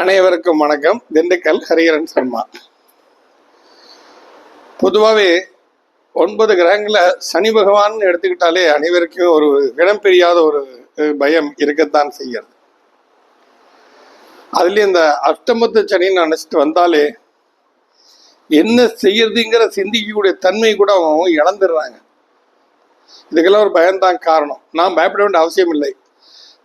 அனைவருக்கும் வணக்கம். திண்டுக்கல் ஹரிஹரன் சர்மா பொதுவாகவே ஒன்பது கிரகங்களில் சனி பகவான் எடுத்துக்கிட்டாலே அனைவருக்கும் ஒரு இடம் பெரியாத ஒரு பயம் இருக்கத்தான் செய்கிறது. அதுலேயும் இந்த அஷ்டமத்து சனின்னு நினச்சிட்டு வந்தாலே என்ன செய்யறதுங்கிற சிந்திக்கக்கூடிய தன்மை கூட அவங்க இழந்துடுறாங்க. இதுக்கெல்லாம் ஒரு பயம்தான் காரணம். நான் பயப்பட வேண்டிய அவசியம் இல்லை.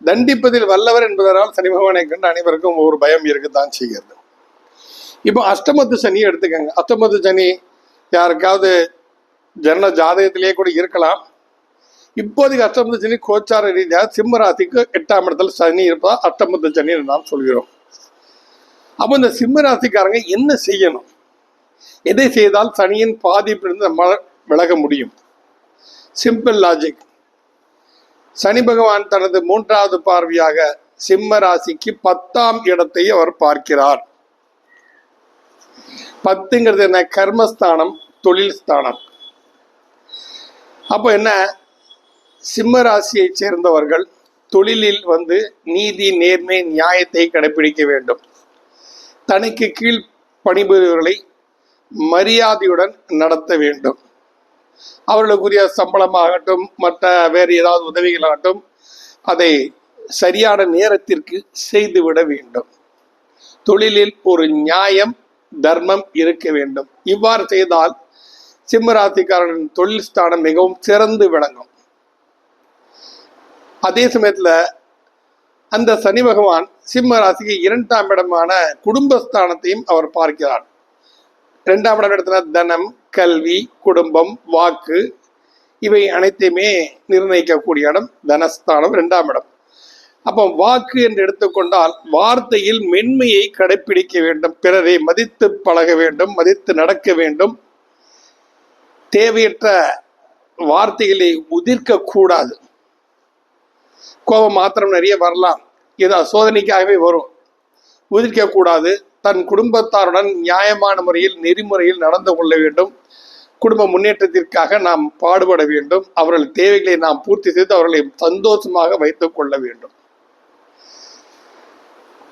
தண்டிப்பதில் வல்லவர் என்பதனால் சனி பகவானை கண்டு அனைவருக்கும் ஒரு பயம் இருக்கத்தான் செய்கிறது. இப்போ அஷ்டமத்து சனியை எடுத்துக்கங்க. அஷ்டமத்து சனி யாருக்காவது ஜன்ன ஜாதகத்திலேயே கூட இருக்கலாம். இப்போதைக்கு அஷ்டமத்து சனி கோச்சார ரீதியாக சிம்மராசிக்கு எட்டாம் இடத்துல சனி இருப்பதா அஷ்டமத்து சனி நாம் சொல்கிறோம். அப்போ இந்த சிம்மராசிக்காரங்க என்ன செய்யணும்? எதை செய்தால் சனியின் பாதிப்பிலிருந்து நம்ம விலக முடியும்? சிம்பிள் லாஜிக் சனி பகவான் தனது மூன்றாவது பார்வையாக சிம்ம ராசிக்கு பத்தாம் இடத்தை அவர் பார்க்கிறார். பத்துங்கிறது என்ன? கர்மஸ்தானம் தொழில் ஸ்தானம். அப்போ என்ன? சிம்ம ராசியை சேர்ந்தவர்கள் தொழிலில் வந்து நீதி நேர்மை நியாயத்தை கடைபிடிக்க வேண்டும். தனக்கு கீழ் பணிபுரிவர்களை மரியாதையுடன் நடத்த வேண்டும். அவர்களுக்குரிய சம்பளமாகட்டும் மற்ற வேறு ஏதாவது உதவிகளாகட்டும் அதை சரியான நேரத்திற்கு செய்துவிட வேண்டும். தொழிலில் ஒரு நியாயம் தர்மம் இருக்க வேண்டும். இவ்வாறு செய்தால் சிம்மராசிக்காரனின் தொழில் ஸ்தானம் மிகவும் சிறந்து விளங்கும். அதே சமயத்துல அந்த சனி பகவான் சிம்ம ராசிக்கு இரண்டாம் இடமான குடும்பஸ்தானத்தையும் அவர் பார்க்கிறார். ரெண்டாம் இடம் இடத்துல தனம் கல்வி குடும்பம் வாக்கு இவை அனைத்தையுமே நிர்ணயிக்கக்கூடிய இடம் தனஸ்தானம் ரெண்டாம் இடம். அப்போ வாக்கு என்று எடுத்துக்கொண்டால் வார்த்தையில் மென்மையை கடைபிடிக்க வேண்டும் பிறரை மதித்து பழக வேண்டும் மதித்து நடக்க வேண்டும். தேவையற்ற வார்த்தைகளை உதிர்க்க கூடாது. கோபம் மாத்திரம் நிறைய வரலாம். இது சோதனைக்காகவே வரும். உதிர்க்க கூடாது. தன் குடும்பத்தாருடன் நியாயமான முறையில் நெறிமுறையில் நடந்து கொள்ள வேண்டும். குடும்ப முன்னேற்றத்திற்காக நாம் பாடுபட வேண்டும். அவர்கள் தேவைகளை நாம் பூர்த்தி செய்து அவர்களை சந்தோஷமாக வைத்துக் கொள்ள வேண்டும்.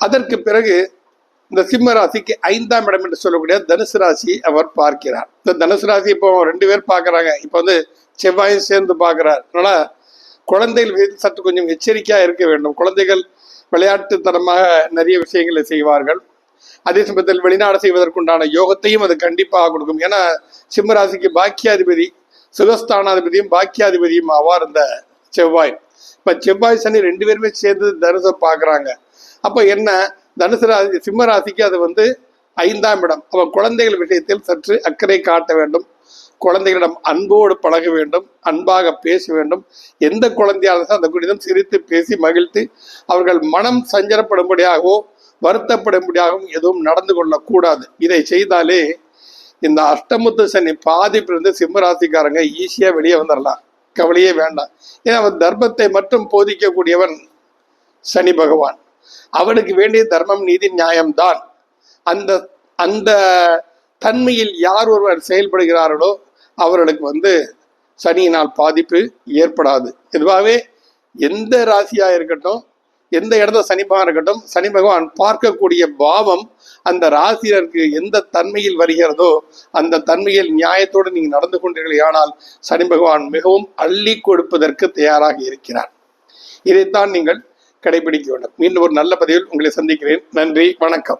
அதற்கு பிறகு இந்த சிம்ம ராசிக்கு ஐந்தாம் இடம் என்று சொல்லக்கூடிய தனுசு ராசி அவர் பார்க்கிறார். இந்த தனுசு ராசி இப்போ ரெண்டு பேர் பார்க்குறாங்க. இப்போ வந்து செவ்வாயும் சேர்ந்து பார்க்குறார். அதனால குழந்தைகள் சற்று கொஞ்சம் எச்சரிக்கையாக இருக்க வேண்டும். குழந்தைகள் விளையாட்டுத்தனமாக நிறைய விஷயங்களை செய்வார்கள். அதே சமயத்தில் வெளிநாடு செய்வதற்குண்டான யோகத்தையும் அது கண்டிப்பாக கொடுக்கும். ஏன்னா சிம்மராசிக்கு பாக்கியாதிபதி சுகஸ்தானாதிபதியும் பாக்கியாதிபதியும் ஆவார் இந்த செவ்வாய். இப்ப செவ்வாய் சனி ரெண்டு பேருமே சேர்ந்து தனுசை பாக்குறாங்க அப்ப என்ன? தனுசு ராசி சிம்ம ராசிக்கு அது வந்து ஐந்தாம் இடம். அப்ப குழந்தைகள் விஷயத்தில் சற்று அக்கறை காட்ட வேண்டும். குழந்தைகளிடம் அன்போடு பழக வேண்டும். அன்பாக பேச வேண்டும். எந்த குழந்தையாக அந்த குடிதம் சிரித்து பேசி மகிழ்த்து அவர்கள் மனம் சஞ்சலப்படும்படியாகவோ வருத்தப்படும்படியாகவும் எதுவும் நடந்து கொள்ளக்கூடாது. இதை செய்தாலே இந்த அஷ்டமுத்து சனி பாதிப்பிலிருந்து சிம்மராசிக்காரங்க ஈஸியாக வெளியே வந்துடலாம் கவலையே வேண்டாம். ஏன்னா அவன் தர்மத்தை மட்டும் போதிக்கக்கூடியவன் சனி பகவான். அவனுக்கு வேண்டிய தர்மம் நீதி நியாயம்தான் அந்த அந்த தன்மையில் யார் ஒருவர் செயல்படுகிறார்களோ அவர்களுக்கு வந்து சனியினால் பாதிப்பு ஏற்படாது. இதுவாகவே எந்த ராசியாக இருக்கட்டும் எந்த இடத்துல சனி பகவான் இருக்கட்டும் சனி பகவான் பார்க்கக்கூடிய பாவம் அந்த ராசியருக்கு எந்த தன்மையில் வருகிறதோ அந்த தன்மையில் நியாயத்தோடு நீங்க நடந்து கொண்டீர்கள் ஆனால் சனி பகவான் மிகவும் அள்ளி கொடுப்பதற்கு தயாராக இருக்கிறார். இதைத்தான் நீங்கள் கடைபிடிக்க வேண்டும். மீண்டும் ஒரு நல்ல பதிவில் உங்களை சந்திக்கிறேன். நன்றி வணக்கம்.